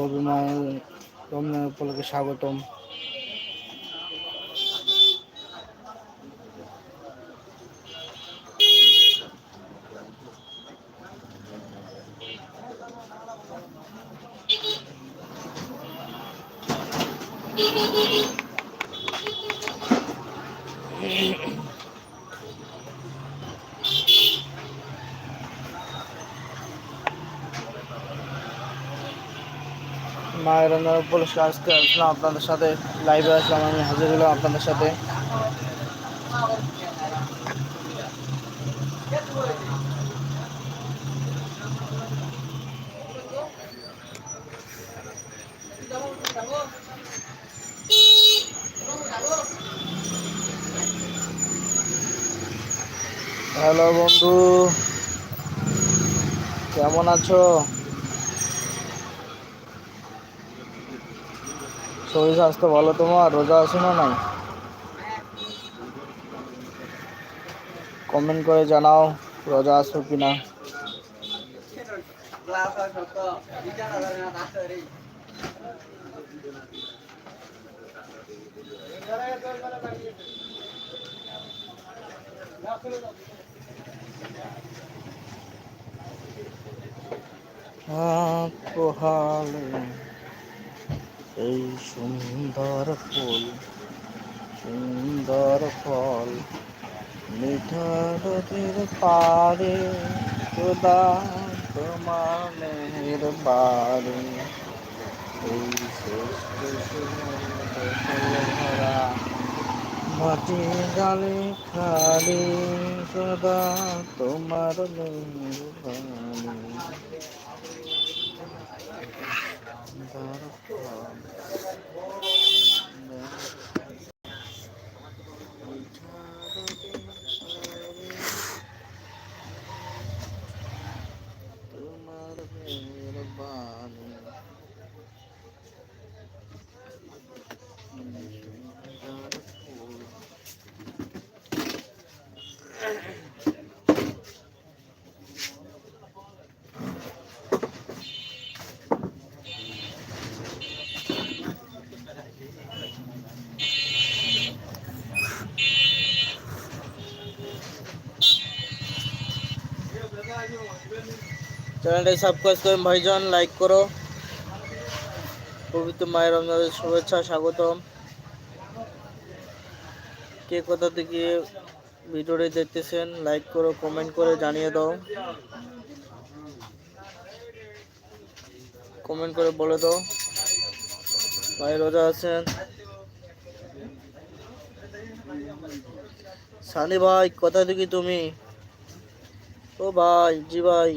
সবই মায়ের রমজান উপলক্ষে স্বাগতম মায়ের উপলক্ষে আজকে আসলাম আপনাদের সাথে। লাইভে আসলাম আমি, হাজির হলাম আপনাদের সাথে। হ্যালো বন্ধু, কেমন আছো? শরীর স্বাস্থ্য ভালো তোমার? রোজা আছো না নাই? কমেন্ট করে জানাও, রোজা আছো কিনা। হাত পোহালে এই সুন্দর ফুল, সুন্দর ফল মিঠা নদীর পারে খোদা তোমার মেহের বাড়ি। এই মাটি গালে খালি, খোদা তোমার মেহের বাড়ি সুন্দর ফল তোমার মেহরবানি সুন্দর ফুল চ্যানেলটাকে সাবস্ক্রাইব করেন ভাইজান লাইক করো। পবিত্র মায়ের রমজানের শুভেচ্ছা, স্বাগতম। কে কোথা থেকে ভিডিওটি দেখতেছেন লাইক করো কমেন্ট করে জানিয়ে দাও। কমেন্ট করে বলে দাও। ভাই রোজা আছেন? সানি ভাই, কোথা থেকে তুমি? ও ভাই, জি ভাই।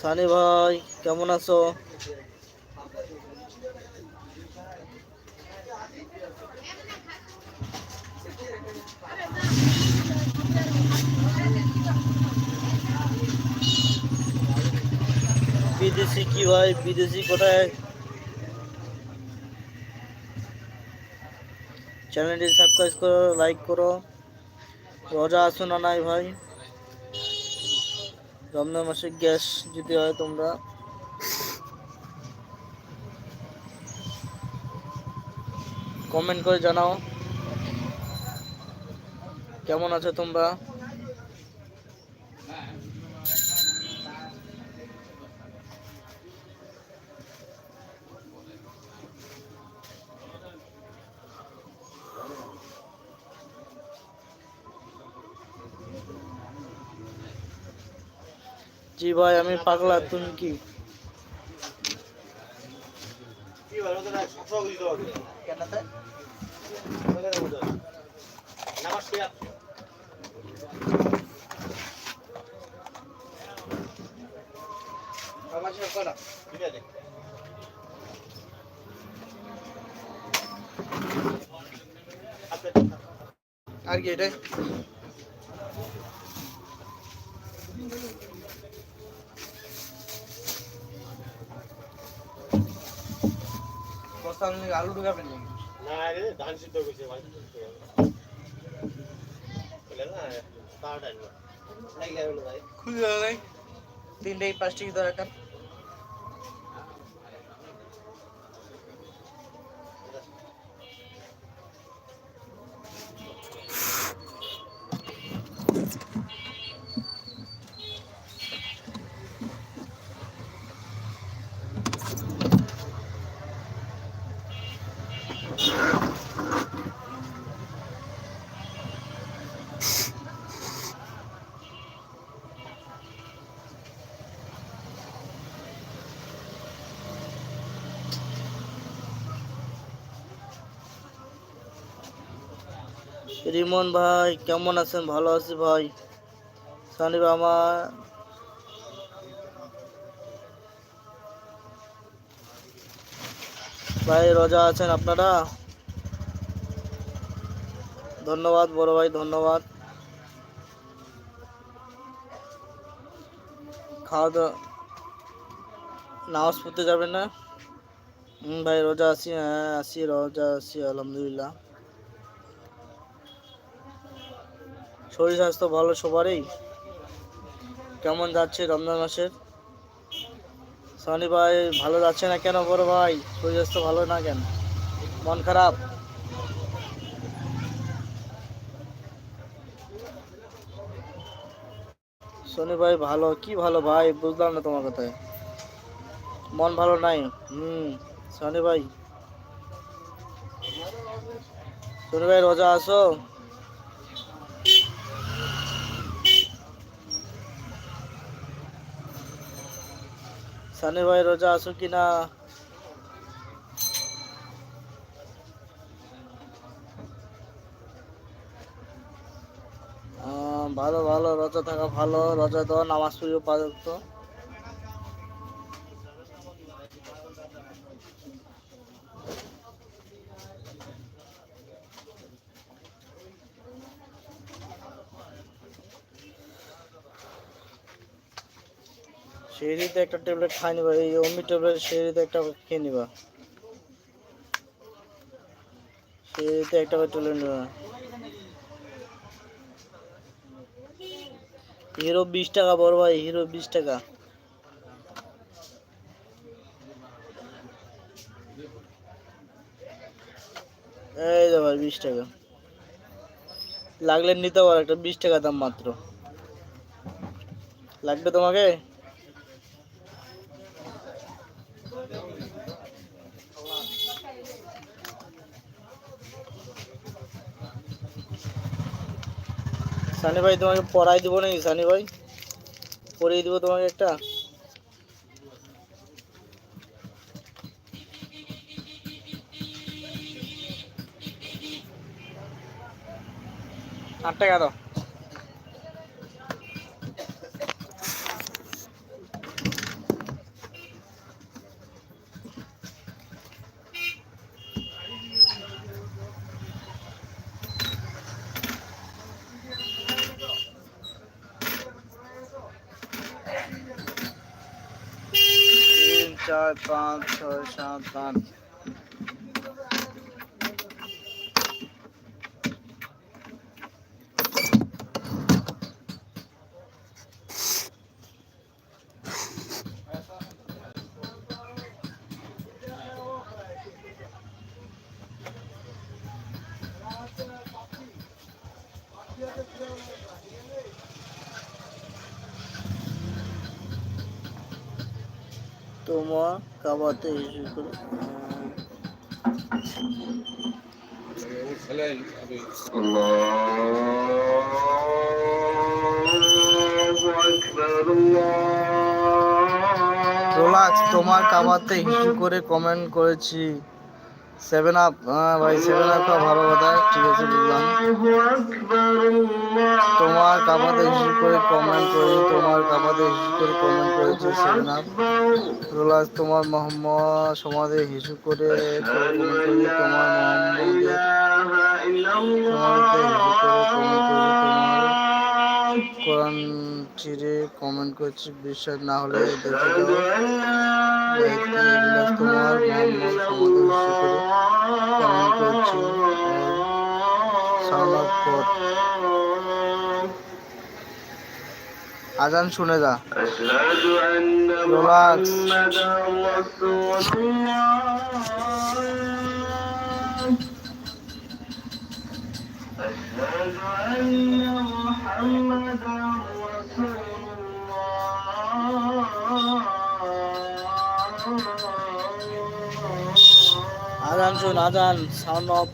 সানি ভাই, কেমন আছো? বিদেশি কি ভাই? বিদেশি কোথায়? চ্যানেলটি সাবস্ক্রাইব করো লাইক করো। রোজা আসো না নাই ভাই? রমজান মাসে গ্যাস যদি হয় তোমরা? কমেন্ট করে জানাও। কেমন আছো তোমরা? জি ভাই আমি পাগলা তুমি কি? আর কি এটাই? বস্তা আলু ঢুকাবেন না রে ধান সিদ্ধ কইছে ভাই বলে না পাউডার আনব লাগি গেল খুলে দেয় তিনটে পাঁচটি দরকার রিমন ভাই, কেমন আছেন? ভালো আছি ভাই। সানি মামা ভাই, রোজা আছেন আপনারা? ধন্যবাদ, বড় ভাই, ধন্যবাদ। খাওয়া দাওয়া নামাজ পড়তে যাবেন না? হুম, ভাই, রোজা আছি হ্যাঁ আছি, রোজা আছি, আলহামদুলিল্লাহ। শরীর স্বাস্থ্য ভালো সবারই। কেমন যাচ্ছে রমজান মাসের? সনি ভাই, ভালো যাচ্ছে না কেন বড় ভাই? শরীর স্বাস্থ্য ভালো না কেন? মন খারাপ? সনি ভাই, ভালো। কি ভালো ভাই? বুঝলাম না তোমার কথায়। মন ভালো নাই? হুম, সনি ভাই। সনি ভাই, রোজা আসো? সানি ভাই রোজা আছো কি না ভালো ভালো, রোজা থাকা ভালো। রোজা তো নামাজ পড়িও পারত। সেরিতে একটা ট্যাবলেট খাই নিবা, এই অমি ট্যাবলেট সেরিতে একটা খেয়ে নিবা। সেরিতে একটা ট্যাবলেট নিবা। হিরো বিশ টাকা, বড় ভাই, হিরো বিশ টাকা। এই যে ভাই, বিশ টাকা। লাগলে নিতে পারো, একটা বিশ টাকা দাম মাত্র। লাগবে তোমাকে? সানি ভাই তোমাকে পড়াই দিব নাকি সানি ভাই পড়িয়ে দিব তোমাকে একটা। আট টাকা দাও। চার পাঁচ ছয় সাত আট তোমার কাবাতে রিল্যাক্স তোমার কাবাতে ইস্যু করে কমেন্ট করেছি? সেভেন আপ হ্যাঁ ভাই সেভেন আপ ভালো কথা ঠিক আছে বুঝলাম। তোমার কাবাতে ইস্যু করে কমেন্ট করি তোমার কাবাতে হিসু করে কমেন্ট করেছি? সেভেন আপ রোলাস তোমার মোহাম্মদ সমাধি হিসু করে তোমার কোরআন চিরে কমেন্ট করছি, বিশ্বাস না হলে দেখে তোমার কমেন্ট করছি অফ কর আজান শুনে যা। রিল্যাক্স আজান শুন আজান সাউন্ড অফ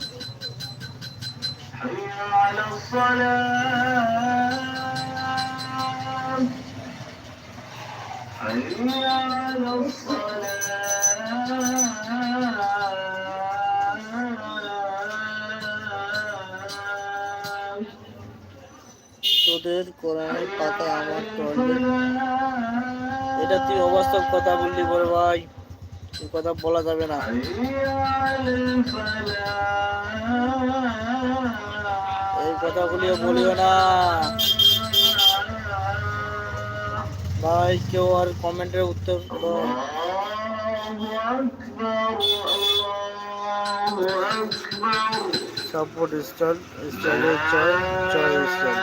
তোদের কোরআনের পাতা আমার টয়লেট এটা তুই অবাস্তব কথা বললি বড় ভাই। কথা বলা যাবে না। এই কথাগুলিও বলিও না। ভাই, কেউ আর কমেন্টের উত্তর দাও। সাপোর্ট স্টার স্টাইলের চয় চয় স্টার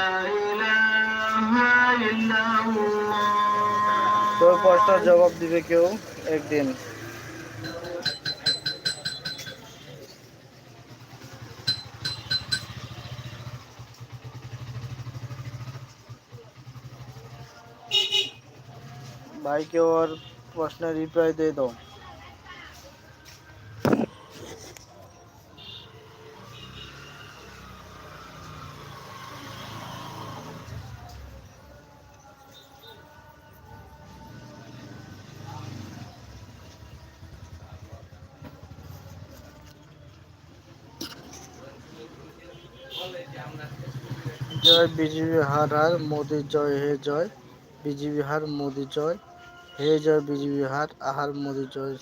তোর প্রশ্নের জবাব দিবে কেউ একদিন ভাই কেউ আর প্রশ্নের রিপ্লাই দিয়ে দাও জয় বিজেপি হার হার মোদি জয় হে জয় বিজেপি হার মোদি জয় হে জয় বিজয় বিহার আহার মোদি জয়।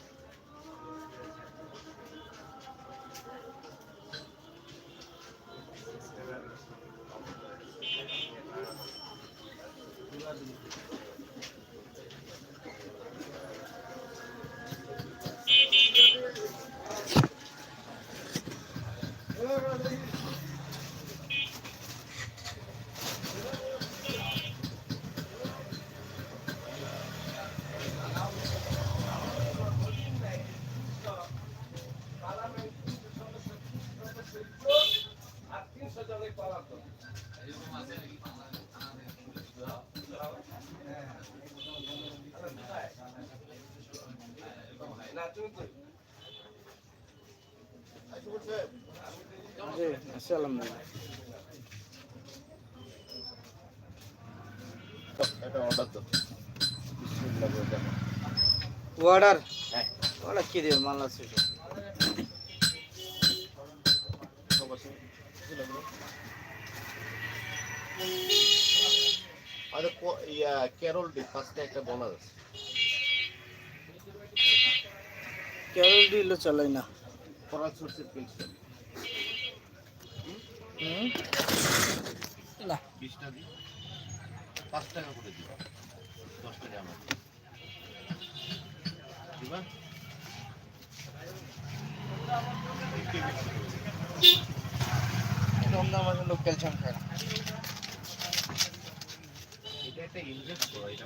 আছি আলহামদুলিল্লাহ অর্ডার অর্ডার কি দেবে? মাল আছে ক্যারল ডি ফার্স্টে একটা বোনাস আছে। ক্যারল দিলে চালাই না। ফরাল সোর্সের পেন্সিল? না। বিশটা দিই পাঁচ টাকা করে দিবা। দশ টাকা আমার। দিবা? লোক ক্যালসিয়াম খায় না এটা একটা ইনভেস্ট করো এটা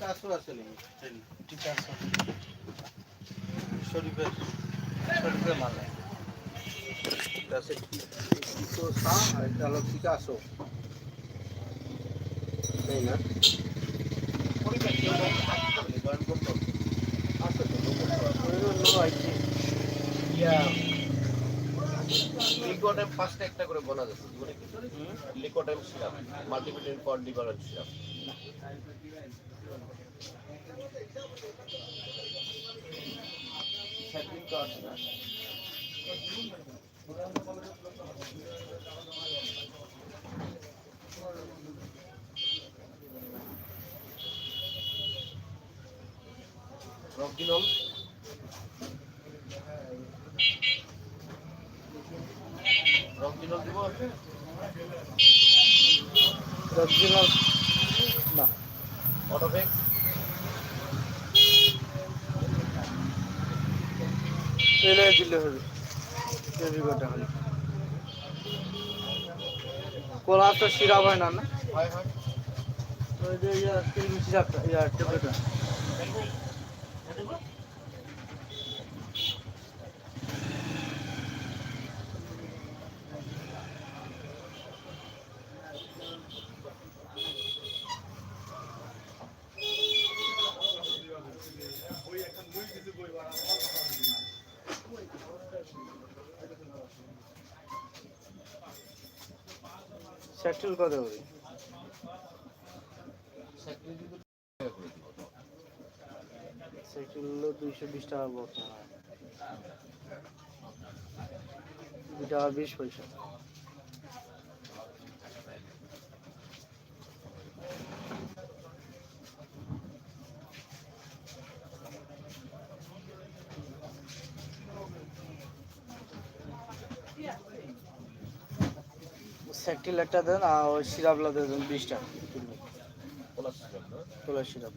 পিকাসো আছে নাকি? ঠিক আছে শরীফের শরীফের মাল এটা আছে পিকো সা আর এটা হলো পিকাসো তাই না। লিকোটাইম ফার্স্টে একটা করে বোনা যাচ্ছে। লিকোটাইম syrup multivitamin for liver syrup তো রকিনল রকিনল দিব অরিজিনাল না। অটোবেক দিলে হবে। কলা তো সিরাপ হয় না না? ওই যে সিরাপটা ইয়া কত করে হলো দুইশো বিশ টাকা বর্তমানে। দুই টাকা বিশ পয়সা। সেকটিল একটা দেন আর ওই সিরাপলা দিয়ে দেন বিশ টাকা প্লাস সিরাপ।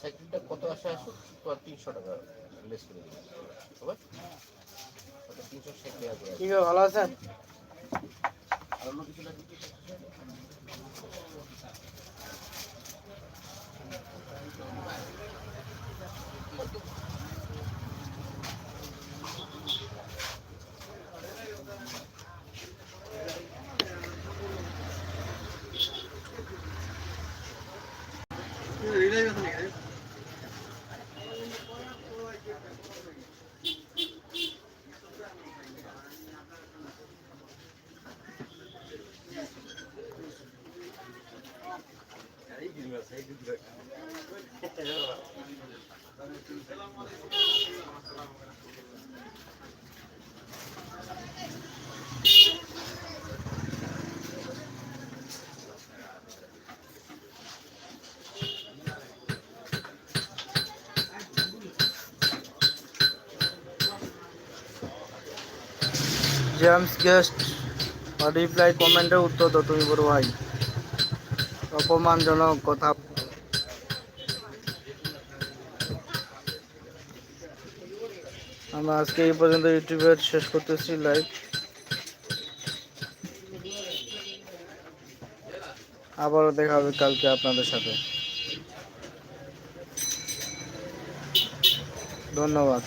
সিরাপ কত আসে আসুক তিনশো টাকা লেস করে দিবেন তিনশো ষাট টাকা করে। কি গো, ভালো আছেন? আর অন্য কিছু লাগবে? কি? জেমস গেস্ট রিপ্লাই কমেন্টের উত্তর দাও তুমি বড় ভাই। অপমানজনক কথা। আমরা আজকে এই পর্যন্ত ইউটিউবের শেষ করতেছি লাইভ আবারও দেখা হবে কালকে আপনাদের সাথে। ধন্যবাদ।